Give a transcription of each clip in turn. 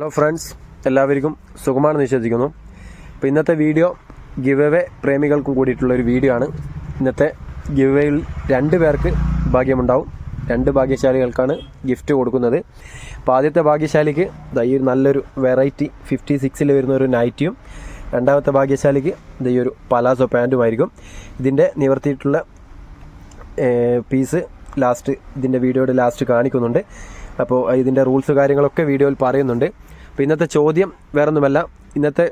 Hello friends എല്ലാവർക്കും സുഖമാണെന്ന് വിശ്വസിക്കുന്നു. അപ്പോൾ ഇന്നത്തെ വീഡിയോ ഗിവ് എവേ പ്രേമികൾക്കും കൂടിയിട്ടുള്ള ഒരു വീഡിയോ ആണ്. ഇന്നത്തെ ഗിവ് എവേയിൽ രണ്ട് പേർക്ക് ഭാഗ്യമുണ്ടാവും. രണ്ട് ഭാഗ്യശാലികൾക്കാണ് ഗിഫ്റ്റ് കൊടുക്കുന്നത്. അപ്പോൾ ആദ്യത്തെ ഭാഗ്യശാലിക്ക് ഈ ഒരു നല്ലൊരു വെറൈറ്റി ഫിഫ്റ്റി സിക്സിൽ വരുന്ന ഒരു നൈറ്റിയും രണ്ടാമത്തെ ഭാഗ്യശാലിക്ക് ഈ ഒരു പലാസോ പാന്റുമായിരിക്കും ഇതിന്റെ നിവർത്തിയിട്ടുള്ള പീസ് ലാസ്റ്റ് ഇതിന്റെ വീഡിയോയുടെ ലാസ്റ്റ് കാണിക്കുന്നുണ്ട്. അപ്പോൾ ഇതിന്റെ റൂൾസ് കാര്യങ്ങളൊക്കെ വീഡിയോയിൽ പറയുന്നുണ്ട്. അപ്പോൾ ഇന്നത്തെ ചോദ്യം വേറൊന്നുമല്ല. ഇന്നത്തെ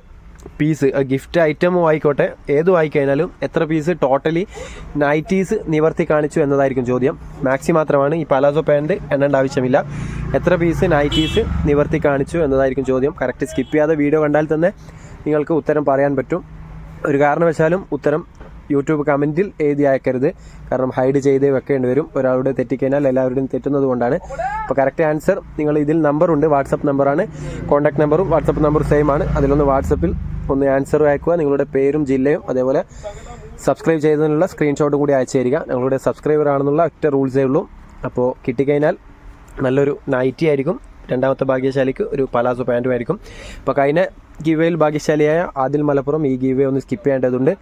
പീസ് ഗിഫ്റ്റ് ഐറ്റമും ആയിക്കോട്ടെ ഏതും ആയിക്കഴിഞ്ഞാലും എത്ര പീസ് ടോട്ടലി നൈറ്റീസ് നിവർത്തി കാണിച്ചു എന്നതായിരിക്കും ചോദ്യം. മാക്സി മാത്രമാണ് ഈ പലാസോ പാന്റ് എണ്ണേണ്ട ആവശ്യമില്ല. എത്ര പീസ് നൈറ്റീസ് നിവർത്തി കാണിച്ചു എന്നതായിരിക്കും ചോദ്യം. കറക്റ്റ് സ്കിപ്പ് ചെയ്യാതെ വീഡിയോ കണ്ടാൽ തന്നെ നിങ്ങൾക്ക് ഉത്തരം പറയാൻ പറ്റും. ഒരു കാരണവശാലും ഉത്തരം യൂട്യൂബ് കമന്റിൽ എഴുതി അയക്കരുത്. കാരണം ഹൈഡ് ചെയ്തേ വെക്കേണ്ടി വരും. ഒരാളുടെ തെറ്റിക്കഴിഞ്ഞാൽ എല്ലാവരുടെയും തെറ്റുന്നത് കൊണ്ടാണ്. അപ്പോൾ കറക്റ്റ് ആൻസർ നിങ്ങൾ ഇതിൽ നമ്പറുണ്ട് വാട്സപ്പ് നമ്പറാണ് കോൺടാക്ട് നമ്പറും വാട്സപ്പ് നമ്പറും സെയിം ആണ്. അതിലൊന്ന് വാട്സപ്പിൽ ഒന്ന് ആൻസർ അയക്കുക. നിങ്ങളുടെ പേരും ജില്ലയും അതേപോലെ സബ്സ്ക്രൈബ് ചെയ്തതിനുള്ള സ്ക്രീൻഷോട്ട് കൂടി അയച്ചു തരിക. ഞങ്ങളുടെ സബ്സ്ക്രൈബർ ആണെന്നുള്ള ഒറ്റ റൂൾസേ ഉള്ളൂ. അപ്പോൾ കിട്ടിക്കഴിഞ്ഞാൽ നല്ലൊരു നൈറ്റി ആയിരിക്കും. രണ്ടാമത്തെ ഭാഗ്യശാലിക്ക് ഒരു പലാസോ പാന്റും ആയിരിക്കും. അപ്പോൾ കഴിഞ്ഞ ഗീവയിൽ ഭാഗ്യശാലിയായ ആദിൽ മലപ്പുറം ഈ ഗീവേ ഒന്ന് സ്കിപ്പ് ചെയ്യേണ്ടതുണ്ട്.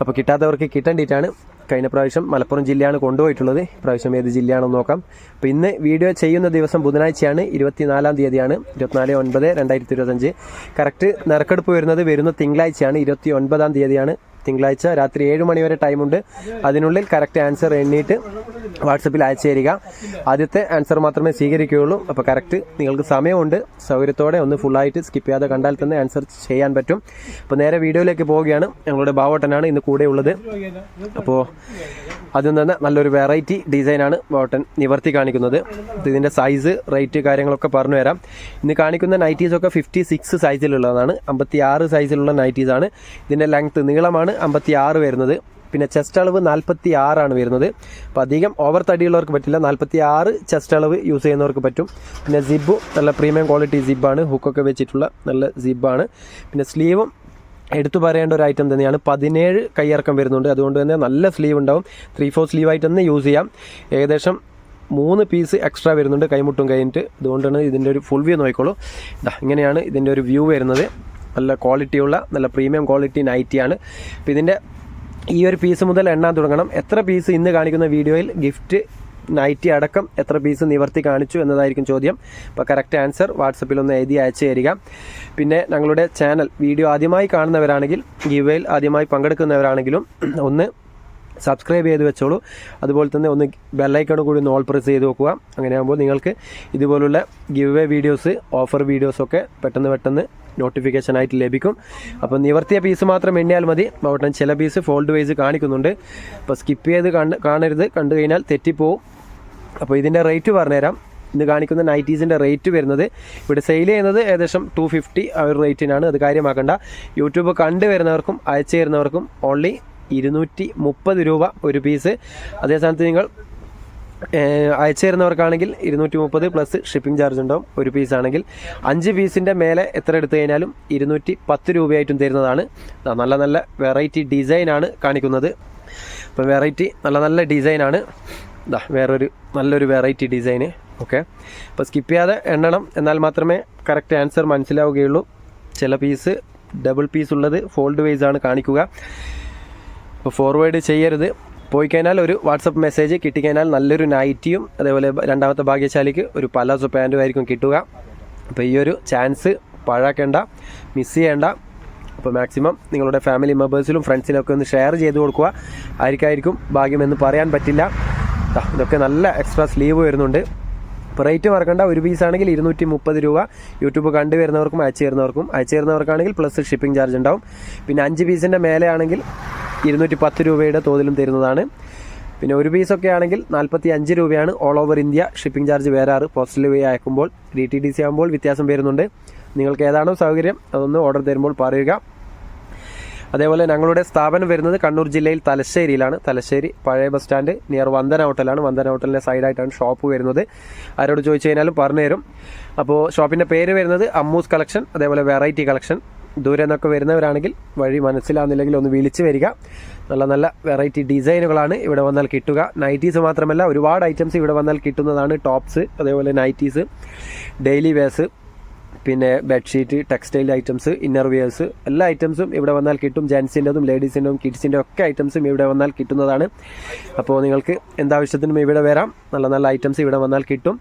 അപ്പോൾ കിട്ടാത്തവർക്ക് കിട്ടേണ്ടിയിട്ടാണ് കഴിഞ്ഞ പ്രാവശ്യം മലപ്പുറം ജില്ലയാണ് കൊണ്ടുപോയിട്ടുള്ളത്. പ്രാവശ്യം ഏത് ജില്ലയാണെന്ന് നോക്കാം. അപ്പോൾ ഇന്ന് വീഡിയോ ചെയ്യുന്ന ദിവസം ബുധനാഴ്ചയാണ്. ഇരുപത്തിനാലാം തീയതിയാണ്. ഇരുപത്തിനാല് ഒൻപത് രണ്ടായിരത്തി ഇരുപത്തഞ്ച് കറക്റ്റ് നറുക്കെടുപ്പ് വരുന്നത് വരുന്ന തിങ്കളാഴ്ചയാണ്. ഇരുപത്തി ഒൻപതാം തീയതിയാണ്. തിങ്കളാഴ്ച രാത്രി ഏഴ് മണി വരെ ടൈമുണ്ട് അതിനുള്ളിൽ കറക്റ്റ് ആൻസർ എണ്ണിയിട്ട് വാട്സപ്പിൽ അയച്ചു തരിക. ആദ്യത്തെ ആൻസർ മാത്രമേ സ്വീകരിക്കുകയുള്ളൂ. അപ്പോൾ കറക്റ്റ് നിങ്ങൾക്ക് സമയമുണ്ട്. സൗകര്യത്തോടെ ഒന്ന് ഫുള്ളായിട്ട് സ്കിപ്പ് ചെയ്യാതെ കണ്ടാൽ തന്നെ ആൻസർ ചെയ്യാൻ പറ്റും. അപ്പോൾ നേരെ വീഡിയോയിലേക്ക് പോവുകയാണ്. ഞങ്ങളുടെ ബാവോട്ടനാണ് ഇന്ന് കൂടെ ഉള്ളത്. അപ്പോൾ അതിൽ നിന്ന് നല്ലൊരു വെറൈറ്റി ഡിസൈനാണ് ബോട്ടൻ നിവർത്തി കാണിക്കുന്നത്. ഇത് ഇതിന്റെ സൈസ് റേറ്റ് കാര്യങ്ങളൊക്കെ പറഞ്ഞു തരാം. ഇന്ന് കാണിക്കുന്ന നൈറ്റീസൊക്കെ ഫിഫ്റ്റി സിക്സ് സൈസിലുള്ളതാണ് അമ്പത്തി ആറ് സൈസിലുള്ള നൈറ്റീസാണ് ഇതിന്റെ ലെങ്ത്ത് നീളമാണ്. അമ്പത്തി ആറ് വരുന്നത്. പിന്നെ ചെസ്റ്റ് അളവ് നാൽപ്പത്തി ആറാണ് വരുന്നത്. അപ്പോൾ അധികം ഓവർ തടിയുള്ളവർക്ക് പറ്റില്ല. നാൽപ്പത്തി ആറ് ചെസ്റ്റ് അളവ് യൂസ് ചെയ്യുന്നവർക്ക് പറ്റും. പിന്നെ സിബും നല്ല പ്രീമിയം ക്വാളിറ്റി സിബാണ് ഹുക്കൊക്കെ വെച്ചിട്ടുള്ള നല്ല സിബാണ് പിന്നെ സ്ലീവും എടുത്തു പറയേണ്ട ഒരു ഐറ്റം തന്നെയാണ്. പതിനേഴ് കൈയിറക്കം വരുന്നുണ്ട്. അതുകൊണ്ട് തന്നെ നല്ല സ്ലീവ് ഉണ്ടാവും. ത്രീ ഫോർ സ്ലീവ് ആയിട്ട് തന്നെ യൂസ് ചെയ്യാം. ഏകദേശം മൂന്ന് പീസ് എക്സ്ട്രാ വരുന്നുണ്ട് കൈമുട്ടും കഴിഞ്ഞിട്ട്. അതുകൊണ്ടാണ് ഇതിന്റെ ഒരു ഫുൾ വ്യൂ നോക്കിക്കോളൂ. ഇങ്ങനെയാണ് ഇതിന്റെ ഒരു വ്യൂ വരുന്നത്. നല്ല ക്വാളിറ്റിയുള്ള നല്ല പ്രീമിയം ക്വാളിറ്റി നൈറ്റിയാണ്. അപ്പോൾ ഇതിന്റെ ഈ ഒരു പീസ് മുതൽ എണ്ണാൻ തുടങ്ങണം. എത്ര പീസ് ഇന്ന് കാണിക്കുന്ന വീഡിയോയിൽ ഗിഫ്റ്റ് നൈറ്റി അടക്കം എത്ര പീസ് നിവർത്തി കാണിച്ചു എന്നതായിരിക്കും ചോദ്യം. അപ്പോൾ കറക്റ്റ് ആൻസർ വാട്സപ്പിൽ ഒന്ന് എഴുതി അയച്ചു തരിക. പിന്നെ ഞങ്ങളുടെ ചാനൽ വീഡിയോ ആദ്യമായി കാണുന്നവരാണെങ്കിൽ ഗിവയിൽ ആദ്യമായി പങ്കെടുക്കുന്നവരാണെങ്കിലും ഒന്ന് സബ്സ്ക്രൈബ് ചെയ്ത് വെച്ചോളൂ. അതുപോലെ തന്നെ ഒന്ന് ബെല്ലൈക്കൺ കൂടി ഒന്ന് ഓൾ പ്രസ് ചെയ്ത് വെക്കുക. അങ്ങനെയാകുമ്പോൾ നിങ്ങൾക്ക് ഇതുപോലുള്ള ഗിവ് വീഡിയോസ് ഓഫർ വീഡിയോസൊക്കെ പെട്ടെന്ന് പെട്ടെന്ന് നോട്ടിഫിക്കേഷൻ ആയിട്ട് ലഭിക്കും. അപ്പോൾ നിവർത്തിയ പീസ് മാത്രം എണ്ണിയാൽ മതി. അവിടെ ചില പീസ് ഫോൾഡ് വൈസ് കാണിക്കുന്നുണ്ട്. അപ്പോൾ സ്കിപ്പ് ചെയ്ത് കണ്ട് കാണരുത്. കണ്ടു കഴിഞ്ഞാൽ തെറ്റിപ്പോവും. അപ്പോൾ ഇതിന്റെ റേറ്റ് പറഞ്ഞുതരാം. ഇന്ന് കാണിക്കുന്ന നൈറ്റീസിന്റെ റേറ്റ് വരുന്നത് ഇവിടെ സെയിൽ ചെയ്യുന്നത് ഏകദേശം ടു ഫിഫ്റ്റി ആ ഒരു റേറ്റിനാണ് അത് കാര്യമാക്കേണ്ട. യൂട്യൂബ് കണ്ടു വരുന്നവർക്കും അയച്ചു തരുന്നവർക്കും ഓൺലി ഇരുന്നൂറ്റി മുപ്പത് രൂപ ഒരു പീസ് അതേ സ്ഥാനത്ത് നിങ്ങൾ അയച്ചു തരുന്നവർക്കാണെങ്കിൽ ഇരുന്നൂറ്റി മുപ്പത് പ്ലസ് ഷിപ്പിംഗ് ചാർജ് ഉണ്ടാവും ഒരു പീസ് ആണെങ്കിൽ. അഞ്ച് പീസിന്റെ മേലെ എത്ര എടുത്തു കഴിഞ്ഞാലും ഇരുന്നൂറ്റി പത്ത് രൂപയായിട്ടും തരുന്നതാണ്. നല്ല നല്ല വെറൈറ്റി ഡിസൈനാണ് കാണിക്കുന്നത്. അപ്പോൾ വെറൈറ്റി നല്ല നല്ല ഡിസൈനാണ് ഇതാ വേറൊരു നല്ലൊരു വെറൈറ്റി ഡിസൈന് ഓക്കെ അപ്പോൾ സ്കിപ്പ് ചെയ്യാതെ എണ്ണണം. എന്നാൽ മാത്രമേ കറക്റ്റ് ആൻസർ മനസ്സിലാവുകയുള്ളൂ. ചില പീസ് ഡബിൾ പീസ് ഉള്ളത് ഫോൾഡ് വൈസ് ആണ് കാണിക്കുക. അപ്പോൾ ഫോർവേഡ് ചെയ്യരുത്. പോയി കഴിഞ്ഞാൽ ഒരു വാട്സപ്പ് മെസ്സേജ് കിട്ടിക്കഴിഞ്ഞാൽ നല്ലൊരു നൈറ്റിയും അതേപോലെ രണ്ടാമത്തെ ഭാഗ്യശാലിക്ക് ഒരു പലാസോ പാന്റും ആയിരിക്കും കിട്ടുക. അപ്പോൾ ഈ ഒരു ചാൻസ് പാഴാക്കേണ്ട മിസ് ചെയ്യേണ്ട. അപ്പോൾ മാക്സിമം നിങ്ങളുടെ ഫാമിലി മെമ്പേഴ്സിലും ഫ്രണ്ട്സിലും ഒക്കെ ഒന്ന് ഷെയർ ചെയ്ത് കൊടുക്കുക. ആർക്കായിരിക്കും ഭാഗ്യമെന്ന് പറയാൻ പറ്റില്ല. ഇതൊക്കെ നല്ല എക്സ്ട്രാ സ്ലീവ് വരുന്നുണ്ട്. ഇപ്പോൾ റേറ്റ് മറക്കണ്ട ഒരു പീസ് ആണെങ്കിൽ ഇരുന്നൂറ്റി മുപ്പത് രൂപ. യൂട്യൂബ് കണ്ടു വരുന്നവർക്കും അയച്ചു തരുന്നവർക്കും അയച്ചു തരുന്നവർക്കാണെങ്കിൽ പ്ലസ് ഷിപ്പിംഗ് ചാർജ് ഉണ്ടാവും. പിന്നെ അഞ്ച് പീസിന്റെ മേലെ ആണെങ്കിൽ ഇരുന്നൂറ്റി പത്ത് രൂപയുടെ തോതിലും തരുന്നതാണ്. പിന്നെ ഒരു പീസൊക്കെ ആണെങ്കിൽ നാൽപ്പത്തി അഞ്ച് രൂപയാണ് all over India shipping charge വേറാറ് postal വഴി അയക്കുമ്പോൾ ഡി ടി ഡി സി ആകുമ്പോൾ വ്യത്യാസം വരുന്നുണ്ട്. നിങ്ങൾക്ക് ഏതാണോ സൗകര്യം അതൊന്ന് ഓർഡർ തരുമ്പോൾ പറയുക. അതേപോലെ ഞങ്ങളുടെ സ്ഥാപനം വരുന്നത് കണ്ണൂർ ജില്ലയിൽ തലശ്ശേരിയിലാണ്. തലശ്ശേരി പഴയ ബസ് സ്റ്റാൻഡ് നിയർ വന്ദന ഹോട്ടലാണ് വന്ദന ഹോട്ടലിന്റെ സൈഡായിട്ടാണ് ഷോപ്പ് വരുന്നത്. ആരോട് ചോദിച്ചു കഴിഞ്ഞാലും പറഞ്ഞുതരും. അപ്പോൾ ഷോപ്പിന്റെ പേര് വരുന്നത് അമ്മൂസ് കളക്ഷൻ അതേപോലെ വെറൈറ്റി കളക്ഷൻ ദൂരെ നിന്നൊക്കെ വരുന്നവരാണെങ്കിൽ വഴി മനസ്സിലാവുന്നില്ലെങ്കിൽ ഒന്ന് വിളിച്ച് വരിക. നല്ല നല്ല വെറൈറ്റി ഡിസൈനുകളാണ് ഇവിടെ വന്നാൽ കിട്ടുക. നൈറ്റീസ് മാത്രമല്ല ഒരുപാട് ഐറ്റംസ് ഇവിടെ വന്നാൽ കിട്ടുന്നതാണ് ടോപ്സ് അതേപോലെ നൈറ്റീസ് ഡെയിലി വേസ് പിന്നെ bedsheet textile items inner wears എല്ലാ ഐറ്റംസും ഇവിടെ വന്നാൽ കിട്ടും. ജെൻസിന്റെതും ലേഡീസിന്റെതും കിഡ്സിന്റെ ഒക്കെ ഐറ്റംസും ഇവിടെ വന്നാൽ കിട്ടുന്നതാണ്. അപ്പോൾ നിങ്ങൾക്ക് എന്താവശ്യത്തിനും ഇവിടെ വരാം. നല്ല നല്ല ഐറ്റംസ് ഇവിടെ വന്നാൽ കിട്ടും.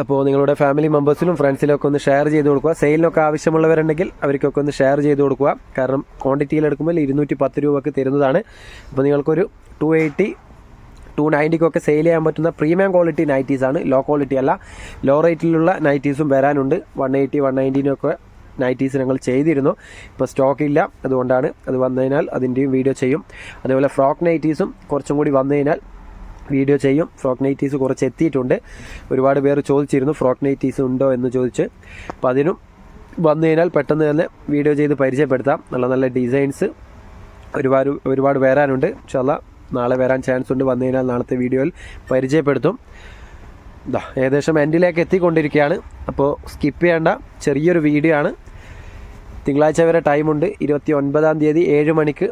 അപ്പോൾ നിങ്ങളുടെ ഫാമിലി മെമ്പേഴ്സിലും ഫ്രണ്ട്സിലൊക്കെ ഒന്ന് ഷെയർ ചെയ്ത് കൊടുക്കുക. സെയിലിനൊക്കെ ആവശ്യമുള്ളവരുണ്ടെങ്കിൽ അവർക്കൊക്കെ ഒന്ന് ഷെയർ ചെയ്ത് കൊടുക്കുക. കാരണം ക്വാണ്ടിറ്റിയിൽ എടുക്കുമ്പോൾ ഇരുന്നൂറ്റി പത്ത് രൂപക്ക് തരുന്നതാണ്. അപ്പോൾ നിങ്ങൾക്കൊരു ടു എയ്റ്റി ടു നയന്റിക്കൊക്കെ സെയിൽ ചെയ്യാൻ പറ്റുന്ന പ്രീമിയം ക്വാളിറ്റി നൈറ്റീസ് ആണ്. ലോ ക്വാളിറ്റി അല്ല ലോ റേറ്റിലുള്ള നൈറ്റീസും വരാനുണ്ട്. വൺ എയ്റ്റി വൺ നയന്റീനൊക്കെ നൈറ്റീസ് ഞങ്ങൾ ചെയ്തിരുന്നു. ഇപ്പോൾ സ്റ്റോക്ക് ഇല്ല അതുകൊണ്ടാണ് അത് വന്നു കഴിഞ്ഞാൽ അതിന്റെയും വീഡിയോ ചെയ്യും. അതേപോലെ ഫ്രോക്ക് നൈറ്റീസും കുറച്ചും കൂടി വന്നു കഴിഞ്ഞാൽ വീഡിയോ ചെയ്യും. ഫ്രോക്ക് നൈറ്റീസ് കുറച്ച് എത്തിയിട്ടുണ്ട്. ഒരുപാട് പേർ ചോദിച്ചിരുന്നു ഫ്രോക്ക് നൈറ്റീസ് ഉണ്ടോ? എന്ന് ചോദിച്ച്. അപ്പോൾ അതിനും വന്നു കഴിഞ്ഞാൽ പെട്ടെന്ന് തന്നെ വീഡിയോ ചെയ്ത് പരിചയപ്പെടുത്താം. നല്ല നല്ല ഡിസൈൻസ് ഒരുപാട് ഒരുപാട് വരാനുണ്ട്. ചില നാളെ വരാൻ ചാൻസ് ഉണ്ട്. വന്നു കഴിഞ്ഞാൽ നാളത്തെ വീഡിയോയിൽ പരിചയപ്പെടുത്തും. ഇതാ ഏകദേശം എൻഡിലേക്ക് എത്തിക്കൊണ്ടിരിക്കുകയാണ്. അപ്പോൾ സ്കിപ്പ് ചെയ്യേണ്ട. ചെറിയൊരു വീഡിയോ ആണ്. തിങ്കളാഴ്ച വരെ ടൈമുണ്ട് ഇരുപത്തി ഒൻപതാം തീയതി ഏഴ് മണിക്ക്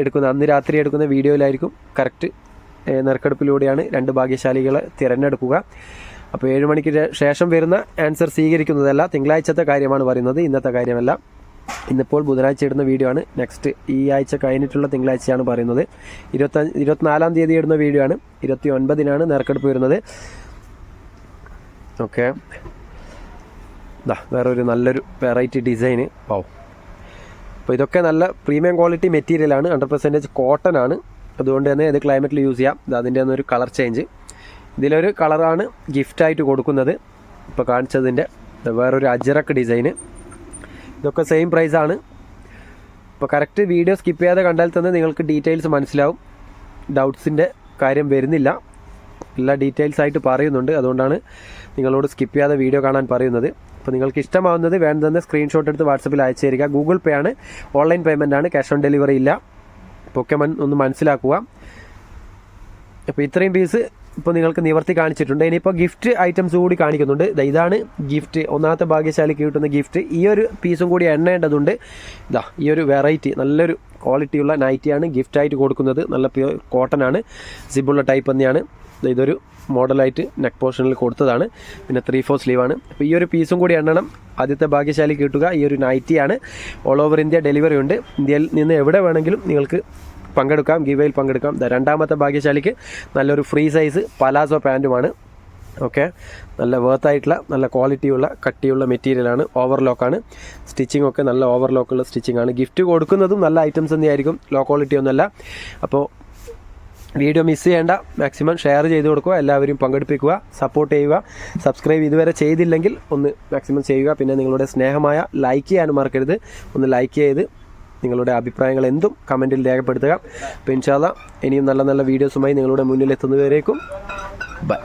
എടുക്കുന്ന അന്ന് രാത്രി എടുക്കുന്ന വീഡിയോയിലായിരിക്കും കറക്റ്റ് നറുക്കെടുപ്പിലൂടെയാണ് രണ്ട് ഭാഗ്യശാലികളെ തിരഞ്ഞെടുക്കുക. അപ്പോൾ ഏഴ് മണിക്ക് ശേഷം വരുന്ന ആൻസർ സ്വീകരിക്കുന്നതല്ല തിങ്കളാഴ്ചത്തെ കാര്യമാണ് പറയുന്നത്. ഇന്നത്തെ കാര്യമല്ല. ഇന്നിപ്പോൾ ബുധനാഴ്ച ഇടുന്ന വീഡിയോ ആണ്. നെക്സ്റ്റ് ഈ ആഴ്ച കഴിഞ്ഞിട്ടുള്ള തിങ്കളാഴ്ചയാണ് പറയുന്നത്. ഇരുപത്തഞ്ച് ഇരുപത്തിനാലാം തീയതി ഇടുന്ന വീഡിയോ ആണ്. ഇരുപത്തി ഒൻപതിനാണ് നറുക്കെടുപ്പ് വരുന്നത്. ഓക്കെ വേറൊരു നല്ലൊരു വെറൈറ്റി ഡിസൈന് പാവും അപ്പോൾ ഇതൊക്കെ നല്ല പ്രീമിയം ക്വാളിറ്റി മെറ്റീരിയലാണ് ഹൺഡ്രഡ് പെർസെന്റേജ് കോട്ടൺ ആണ്. അതുകൊണ്ട് തന്നെ ഇത് ക്ലൈമറ്റിൽ യൂസ് ചെയ്യാം. ഇത് അതിന്റെ ഒരു കളർ ചേഞ്ച് ഇതിലൊരു കളറാണ് ഗിഫ്റ്റായിട്ട് കൊടുക്കുന്നത്. ഇപ്പോൾ കാണിച്ചതിന്റെ വേറൊരു അജറക്ക് ഡിസൈൻ ഇതൊക്കെ സെയിം പ്രൈസാണ് ഇപ്പോൾ കറക്റ്റ് വീഡിയോ സ്കിപ്പ് ചെയ്യാതെ കണ്ടാൽ തന്നെ നിങ്ങൾക്ക് ഡീറ്റെയിൽസ് മനസ്സിലാവും. ഡൗട്ട്സിന്റെ കാര്യം വരുന്നില്ല. എല്ലാ ഡീറ്റെയിൽസ് ആയിട്ട് പറയുന്നുണ്ട്. അതുകൊണ്ടാണ് നിങ്ങളോട് സ്കിപ്പ് ചെയ്യാതെ വീഡിയോ കാണാൻ പറയുന്നത്. അപ്പോൾ നിങ്ങൾക്ക് ഇഷ്ടമാവുന്നത് വേണ്ടതെന്ന് സ്ക്രീൻഷോട്ട് എടുത്ത് വാട്സപ്പിൽ അയച്ചു തരിക. ഗൂഗിൾ പേ ആണ്. ഓൺലൈൻ പേയ്മെന്റ് ആണ്. ക്യാഷ് ഓൺ ഡെലിവറി ഇല്ല. ഒക്കെ ഒന്ന് മനസ്സിലാക്കുക. അപ്പോൾ ഇത്രയും പീസ് ഇപ്പോൾ നിങ്ങൾക്ക് നിവർത്തി കാണിച്ചിട്ടുണ്ട്. ഇനിയിപ്പോൾ ഗിഫ്റ്റ് ഐറ്റംസ് കൂടി കാണിക്കുന്നുണ്ട്. ഇതാ ഇതാണ് ഗിഫ്റ്റ് ഒന്നാമത്തെ ഭാഗ്യശാലിക്ക് കിട്ടുന്ന ഗിഫ്റ്റ് ഈ ഒരു പീസും കൂടി എണ്ണേണ്ടതുണ്ട്. ഇതാ ഈ ഒരു വെറൈറ്റി നല്ലൊരു ക്വാളിറ്റിയുള്ള നൈറ്റിയാണ് ഗിഫ്റ്റായിട്ട് കൊടുക്കുന്നത്. നല്ല പ്യൂർ കോട്ടൺ ആണ്. സിബുള്ള ടൈപ്പ് തന്നെയാണ്. ഇതൊരു മോഡലായിട്ട് നെക്ക് പോർഷനിൽ കൊടുത്തതാണ്. പിന്നെ ത്രീ ഫോർ സ്ലീവാണ് അപ്പോൾ ഈ ഒരു പീസും കൂടി എണ്ണണം. ആദ്യത്തെ ഭാഗ്യശാലി കിട്ടുക. ഈ ഒരു നൈറ്റിയാണ് ഓൾ ഓവർ ഇന്ത്യ ഡെലിവറി ഉണ്ട്. ഇന്ത്യയിൽ നിന്ന് എവിടെ വേണമെങ്കിലും നിങ്ങൾക്ക് പങ്കെടുക്കാം. ഗിവയിൽ പങ്കെടുക്കാം. രണ്ടാമത്തെ ഭാഗ്യശാലിക്ക് നല്ലൊരു ഫ്രീ സൈസ് പലാസോ പാന്റുമാണ് ഓക്കെ? നല്ല വേർത്ത് ആയിട്ടുള്ള നല്ല ക്വാളിറ്റിയുള്ള കട്ടിയുള്ള മെറ്റീരിയലാണ് ഓവർലോക്കാണ് സ്റ്റിച്ചിങ് ഒക്കെ നല്ല ഓവർലോക്കുള്ള സ്റ്റിച്ചിങ് ആണ്. ഗിഫ്റ്റ് കൊടുക്കുന്നതും നല്ല ഐറ്റംസ് തന്നെയായിരിക്കും. ലോ ക്വാളിറ്റി ഒന്നുമല്ല. അപ്പോൾ വീഡിയോ മിസ് ചെയ്യേണ്ട. മാക്സിമം ഷെയർ ചെയ്ത് കൊടുക്കുക. എല്ലാവരും പങ്കെടുപ്പിക്കുക. സപ്പോർട്ട് ചെയ്യുക. സബ്സ്ക്രൈബ് ഇതുവരെ ചെയ്തില്ലെങ്കിൽ ഒന്ന് മാക്സിമം ചെയ്യുക. പിന്നെ നിങ്ങളുടെ സ്നേഹമായ ലൈക്ക് ചെയ്യാനും മറക്കരുത്. ഒന്ന് ലൈക്ക് ചെയ്ത് നിങ്ങളുടെ അഭിപ്രായങ്ങൾ എന്തും കമന്റിൽ രേഖപ്പെടുത്തുക. ഇൻഷാല്ല ഇനിയും നല്ല നല്ല വീഡിയോസുമായി നിങ്ങളുടെ മുന്നിൽ എത്തുന്നവരേക്കും ബൈ